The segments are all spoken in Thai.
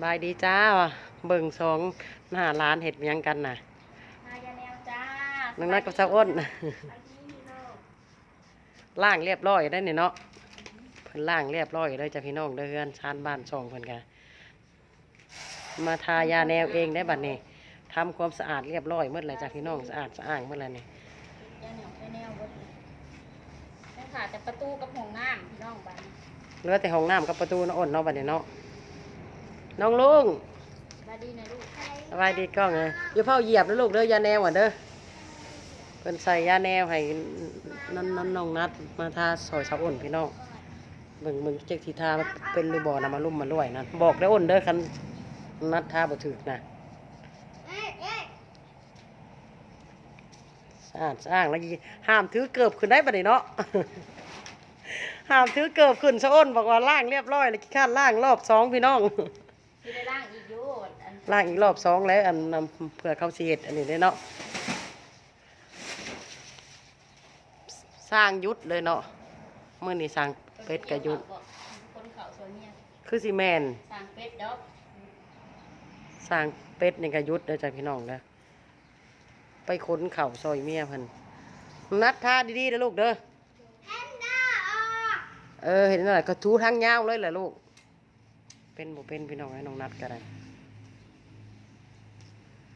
บายดีจ้าเบิ่งสองหน้าร้านเห็ดหยังกันน่ะนายาแนวจ้านังนัดกับเจ้าอ้นไปที่นี่โลกล่างเรียบร้อยได้เนี่ยเนาะเพิ่นล่างเรียบร้อยเลยจ้ะพี่น้องเด้อเฮือนชานบ้านช่องเพิ่นกะมาทายาแนวเองได้บัดนี้ทำความสะอาดเรียบร้อยหมดเลยจ้ะพี่น้องสะอาดสะอ้างหมดเลยนี่ยาแนวไปแนวบดนี่ค่ะแต่ประตูกับห้องน้ำพี่น้องบ้านเหลือแต่ห้องน้ำกับประตูเนาะอ้นเนาะบัดนี้เนาะ น้องลุงบาดีนะลูกสบายดีกล้องเลยอย่าเฝ้าเหยียบนะลูกเด้อยาแนวอะเด้อเพิ่นใส่ยาแนวให้นั่นนั่นน้องนัดมาทาซอยชาวอ้นพี่น้องเบิ่งเบิ่งเจ๊กที่ทามันเป็นหรือบ่นะมาลุ่มมาด้วยนะบอกได้อ้นเด้อคันนัดทาบ่ถูกนะสะอาดสะอ้างแล้วยีห้ามถือเกิบขึ้นได้บัดนี้เนาะห้ามถือเกิบขึ้นชะอ้นบอกว่าล่างเรียบร้อยแล้วขี้ข้านล่างรอบสองพี่น้อง ที่ได้ล่างอีกอยู่อันล่างอีกรอบสองแล้วอันนำเพื่อเขาสิเฮ็ดอันนี้ได้เนาะสร้างยุดเลยเนาะเมื่อนี้สร้างเป็ดกับยุด คนเขาสวนเนี่ยคือสิแมนสร้างเป็ดดอกสร้างเป็ดนี่กับยุดเด้อจ้ะพี่น้องเด้อไปขนเข่าวซอยเมียเพิ่นนัดท่าดีๆเด้อลูกเด้อเออเห็นอะไรก็ทูทางยาวเลยแหละลูก เป็นบ่เป็นพี่น้องให้น้องนัดก็ได้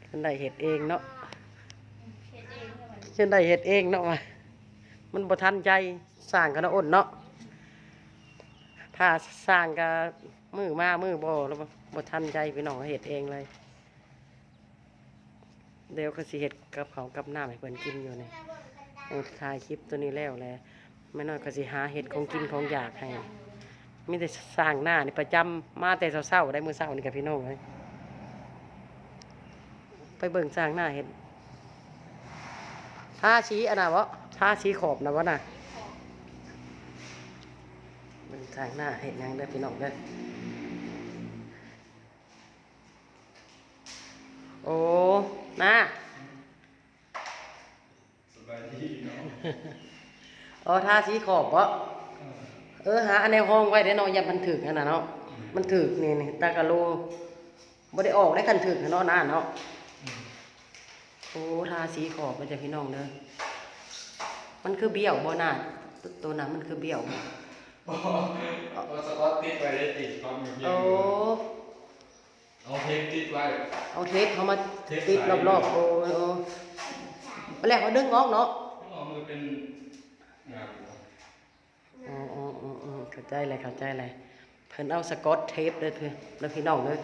เพิ่นได้เห็ดเองเนาะเฮ็ดเองเนี่ยมันเช่นได้เห็ดเองเนาะมามันบ่ทันใจสร้างกันเนาะอ้นเนาะถ้าสร้างก็มือมามือบ่แล้วบ่ทันใจพี่น้องเห็ดเองเลยเดี๋ยวก็สิเห็ดกับเขาวกับน้ำให้เพิ่นกินอยู่นี่เออถ่ายคลิปตัวนี้แล้วแหละไม่น้อยก็สิหาเห็ดของกินของอยากให้ มีแต่สร้างหน้านี่ประจำมาแต่เช้าๆได้มื้อเช้านี่กับพี่น้องเลยไปเบิ่งสร้างหน้าเห็ดทาชี้อันน่ะวะทาชี้ขอบนะวะน่ะมันทางหน้าเห็นยังได้อพี่น้องเด้อโอ้น่าสบายดีเนาะอ๋อทาชี้ขอบวะ เออหาอันในห้องไว้เดี๋ยวเนาะอย่ามันถึกอันน่ะเนาะมันถึกนี่นี่ตากะโลบ่ได้ออกได้คันถึกเนาะน่าเนาะโอ้ทาสีขอบมันจะพี่น้องเด้อมันคือเบี้ยวบ่น่าตัวนั้นมันคือเบี้ยวบ่เอาสกอตติดไว้ได้ติดความอยู่เย็นโอ้เอาเทปติดไว้เอาเทปเขามาเทปติดใสรอบๆโอ้ยโอ้ไปแรกเขาดึงออกเนาะเอามือเป็นงานอ๋ออ๋ออ๋ออ๋อ เข้าใจเลยเข้าใจเลยเพิ่นเอาสกอตเทปเด้อเพิ่นแล้วพี่น้องเด้อ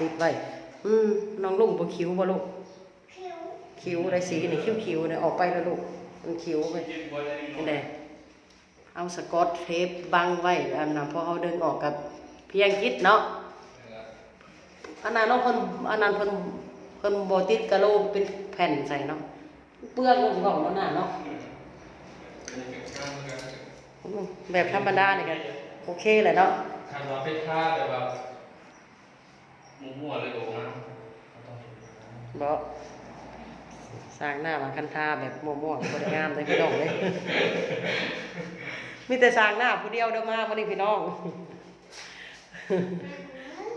ติดไว้อืมน้องลุงบ่คิ้วบ่ลูกคิ้วได้สีนี่คิ้วคิ้วๆเนี่ยออกไปแล้วลูกมันคิ้วไปนี่แหละเอาสกอตเทปบังไว้อันนั้นพอเขาเดึงออกกับเพียงคิดเนาะอันนั้นเนาะเพิ่นอันนั้นเพิ่นเพิ่นบ่ติดกะโลกเป็นแผ่นใส่เนาะเปลือกลงของเนาะน่ะเนาะ แบบธรรมดานี่ก็โอเคแหละเนาะคันว่าเป็นท่าแต่แบบมั่วๆเลยโอ้นะบ่สร้างหน้ามาคันทาแบบมั่วๆบ่ได้งามเลยพี่น้องเลยมีแต่สร้างหน้าผู้เดียวเด้อมาบ่นี่พี่น้อง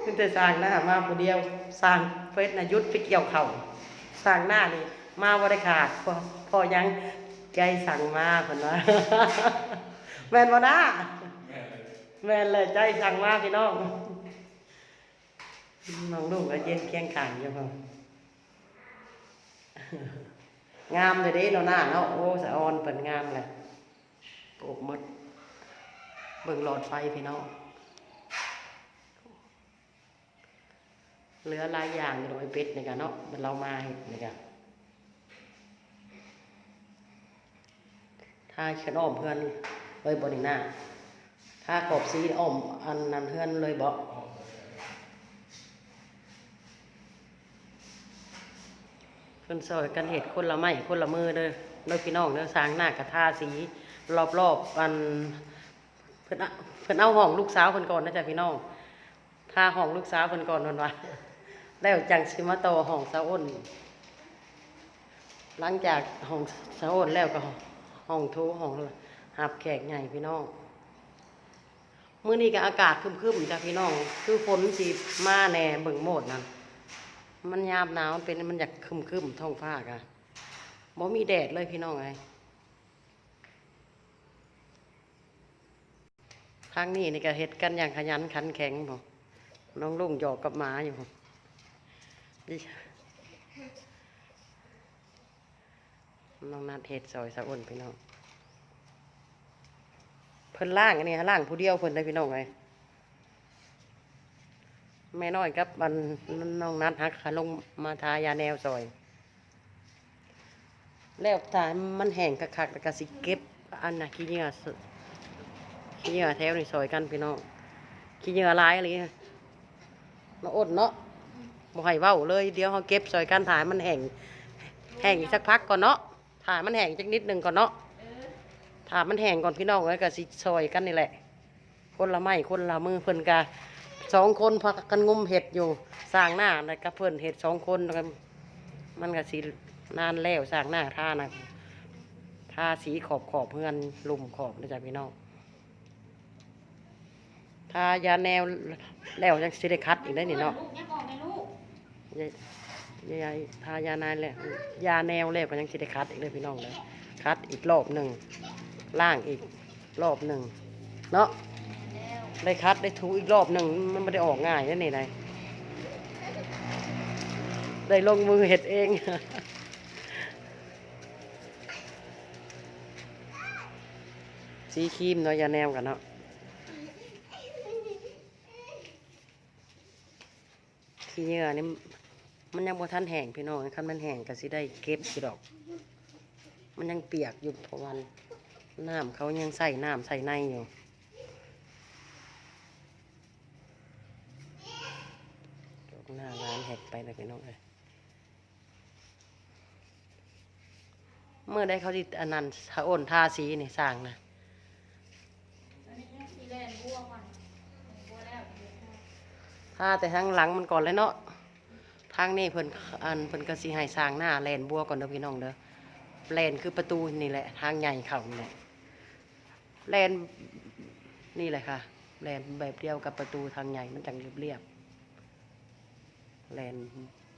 มีแต่สร้างหน้ามาผู้เดียวสร้างเฟซน่ะหยุดไปเกี่ยวเข่าสร้างหน้านี่มาบ่ได้ขาดพอพอยังใจสั่งมาเพิ่นว่า แม่นบ่นะแม่เลยแมนเลยใจสั่งมาพี่น้องน้องลูกก็เย็นเคียงข้างอยู่พ่องามเลยเด้เนาะหน้าเนาะโอ้สะออนเปิ่นงามเลยโปกหมดเบิ่งหลอดไฟพี่น้องเหลือหลายอย่างอยู่ดอกไอ้เป็ดนี่กันเนาะมันเรามาเฮ็ดนี่กันถ้าขนอ้อมเพื่อน เลยบนหน้า ถ้าขอบสีอ้อมอันนั้นเพื่อนเลยบอกเพิ่นซอยกันเห็ดคนละไม้คนละมือเด้อเด้อพี่น้องเด้อสร้างหน้ากระทาสี รอบๆอบอันเพิ่นเอาเพิ่นเอาห้องลูกสาวเพิ่นก่อนนะจ๊ะพี่น้องทาห้องลูกสาวเพิ่นก่อนวันวะแล้วจังสิมาต่อห้องสาวอ้นหลังจากห้องสาวอ้นแล้วก็ห้องโทห้อง หับแขกใหญ่พี่น้องมื้อนี้ก็อากาศครึมๆจ้ะพี่น้อง คือฝนสิมาแน่เบิ่งโหมดนั่นมันยามหนาวมันเป็นมันอยากครึมๆท้องฟ้ากะบ่มีแดดเลยพี่น้องเอ้ยทางนี้นี่ก็เฮ็ดกันอย่างขยันขันแข็งบ่น้องลุงหยอกกับหมาอยู่น้องนัดเฮ็ดซอยสะอ้นพี่น้อง เพิ่นล่างอันนี้ล่างผู้เดียวเพิ่นได้พี่น้องไงแม่น้อยกับมันน้องนัดฮักขาลงมาทายาแนวซอย แล้วถ้ามันแห้งกๆแล้วก็สิเก็บอันนะขี้เหงื่อขี้เหงื่อแถวนี่ซอยกันพี่น้องขี้เหงื่อลายอะไรมาอดเนาะบ่ให้เว้าเลยเดี๋ยวเฮาเก็บซอยกันถ่ายมันแห้งแห้งอีกสักพักก่อนเนาะถ่ายมันแห้งจักนิดหนึงก่อนเนาะ ถามมันแห้งก่อนพี่น้องแล้วก็สิซอยกันนี่แหละ คนละไม้คนละมือเพิ่นกะสองคนพากันงุมเห็ดอยู่สร้างหน้าแล้วก็เพิ่นเห็ดสองคนมันก็สินานแล้วสร้างหน้าท่านะท่าสีขอบขอบเพื่อนลุมขอบนะจ๊ะพี่น้องทายาแนวแล้วยังสิได้คัดอีกได้นี่เนาะยบอกไหมลูกยายยายทายานายแล้วยาแนวแล้วก็ยังสิได้คัดอีกเลยพี่น้องเลยคัดอีกรอบหนึ่ง ล่างอีกรอบหนึ่งเนาะได้คัดได้ถูอีกรอบหนึ่งมันไม่ได้ออกง่ายนั่นนี่ไงได้ลงมือเห็ดเองสีครีมเนาะยาแนวกันเนาะขี้เหงื่อนี่มันยังบ่ทันแห้งพี่น้องคันมันแห้งก็สิได้เก็บสิดอก มันยังเปียกอยู่เพราะวัน น้ำเขายังใส่น้ำใส่ในอยู่ดอกหน้าร้านแหกไปเลยพี่น้องเลยเมื่อได้เขาที่อันนั้นทาอ้นทาสีนี่สร้างนะอันนี้เนี่ยสีแลนบัวก่อนบัวแล้วเดี๋ยวค่ะทาแต่ทางหลังมันก่อนเลยเนาะทางนี้เพิ่นอันเพิ่นก็สิให้สร้างหน้าแลนบัวก่อนเด้อพี่น้องเด้อ แลนคือประตูนี่แหละ ทางใหญ่เข้านี่แหละแลนนี่แหละค่ะแลนแบบเดียวกับประตูทางใหญ่มันจังเรียบๆแลน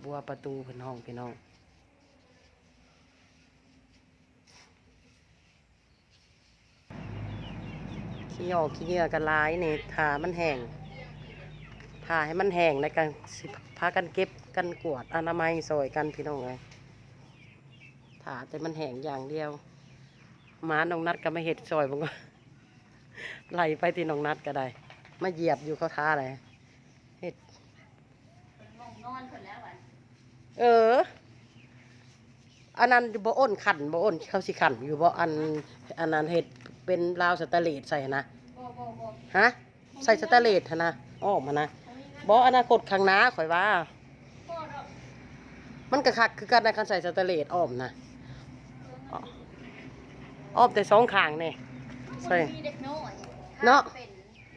บัวประตูเพิ่นห้องพี่น้องขี้ออกขี้เหงื่อกันร้ายนี่ทามันแห้งทาให้มันแห้งแล้วกันพากันเก็บกันกวดอนามัยซอยกันพี่น้องเลย ทาแต่มันแห้งอย่างเดียวหมาน้องนัดก็ไม่เห็ดซอยมันก็ไหลไปที่น้องนัดก็ได้ มาเหยียบอยู่เขาท่าเลยเห็ดเป็นงงนอนคนแล้วอะเออ อันนั้นบ่อ้นขันบ่อ้นเขาสิขันอยู่บ่อันอันนั้นเห็ดเป็นราวสแตนเลสใส่นะโบโบโบฮะใส่สแตนเลสหั่นนะอ้อมมานะบออนาคตข้างหน้าข่อยว่าโบดอกมันกระคักคือการในการใส่สแตนเลสอ้อมนะ อ้อมแต่สองข้างนี่ใส่มีเด็กน้อยเนาะเป็น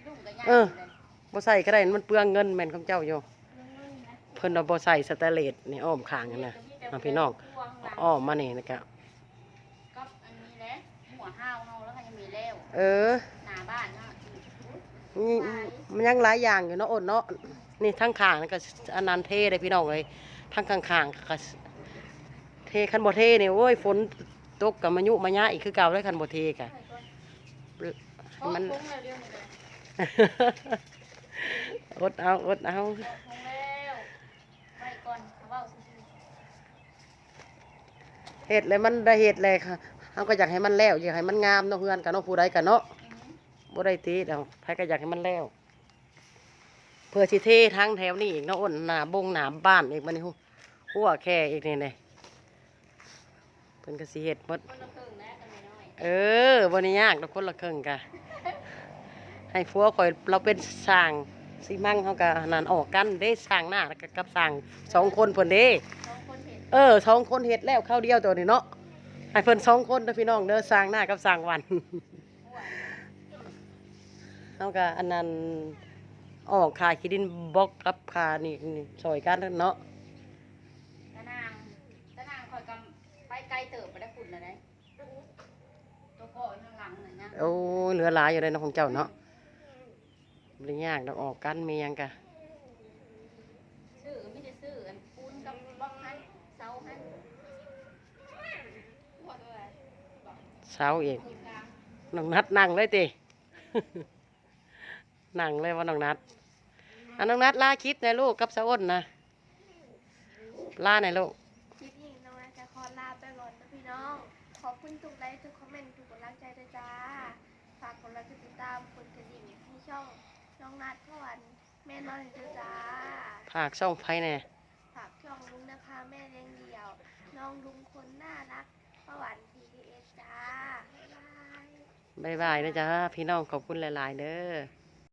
ลูกกับยายเออเลยบ่ใส่ก็ได้มันเปลืองเงินแม่นของเจ้าอยู่เรื่องนึงนะเพิ่นเอาบ่ใส่สแตนเลสนี่อ้อมข้างนั่นน่ะเอาพี่น้องอ้อมมานี่นะครับกับอันนี้แหละหัวห้าวเนาะแล้วก็ยังมีแล้วเออหน้าบ้านเนาะนี่มันยังหลายอย่างอยู่เนาะอ้นเนาะนี่ทั้งข้างนั่นก็อันนั้นเทเลยพี่น้องเอ้ยทั้งข้างๆก็เทคันบ่เทนี่โอ้ยฝน ตกกับมายุมายะอีกคือเก่าเลยคันบ่เทกะโอ้มันคงแล้วเรื่องนี้เลยอดเอาอดเอาคงแล้วไว้ก่อนเขาเว้าซื่อเห็ดเลยมันได้เห็ดเลยค่ะเขาก็อยากให้มันแล้วอยากให้มันงามเนาะเพื่อนกันเนาะผู้ใดกันเนาะๆอือหือบ่ได้ตีเดาใครก็อยากให้มันแล้ว เพื่อสิเททั้งแถวนี้อีกเนาะอ้นหนาบงหนาบ้านอีกมันนี่หัวแค่อีกนี่เลยเพิ่นก็สิเฮ็ดหมดคนละครึ่งนะกันน้อยเออบ่ได้ยากดอกคนละครึ่งกะให้ผัวข่อยเราเป็นสร้างสิมั่งเขาก็นั่นออกกันเด้สร้างหน้าแล้วก็กับสร้างสองคนเพิ่นเด้ๆสองคนเห็นเออสองคนเฮ็ดแล้วเข้าวเดียวตัวนี้เนาะให้เพิ่นสองคนเด้อพี่น้องเด้อสร้างหน้ากับสร้างวันหัวเฮาก็อันนั้นออกค่าขี้ดินบล็อกกับค่านี่นี่ซอยกันเนาะตะนางตะนางคอยกำไปไกลเติบไปได้ฝุ่ นแล้วได้ตัวพ่ออยู่ข้างหลังน่ะนะโอ้ยเหลือหลายอยู่เลยเนาะของเจ้าเนาะบ่ได้ยากดอกออกกันมีหยังกะซื้อไม่ได้ซื้ออันปูนกับบล็อกให้เสาให้หัวตัวอะไรเช้าอีกตรงกลางน้องนัดนั่งเลยติ นั่งเลยว่าน้องนัดอันน้องนัดลาคิดนะลูกกับสะอ้นนะลาหน่อยลูก อบคุณทุกไลค์ทุกคอมเมนต์ทุกกำลังใจด้วยจ้า ฝากกดไลค์กดติดตามกดกระดิ่งให้ช่องน้องนัดพ่อวันแม่นอนด้วยจ้าผากช่องไฟแน่ฝากช่องลุงนะคะแม่เลี้ยงเดี่ยว น้องลุงคนน่ารักพ่อวันทีเอสจ้าบ๊ายบาย บายบายนะจ๊ะพี่น้องขอบคุณหลาย ๆ เด้อ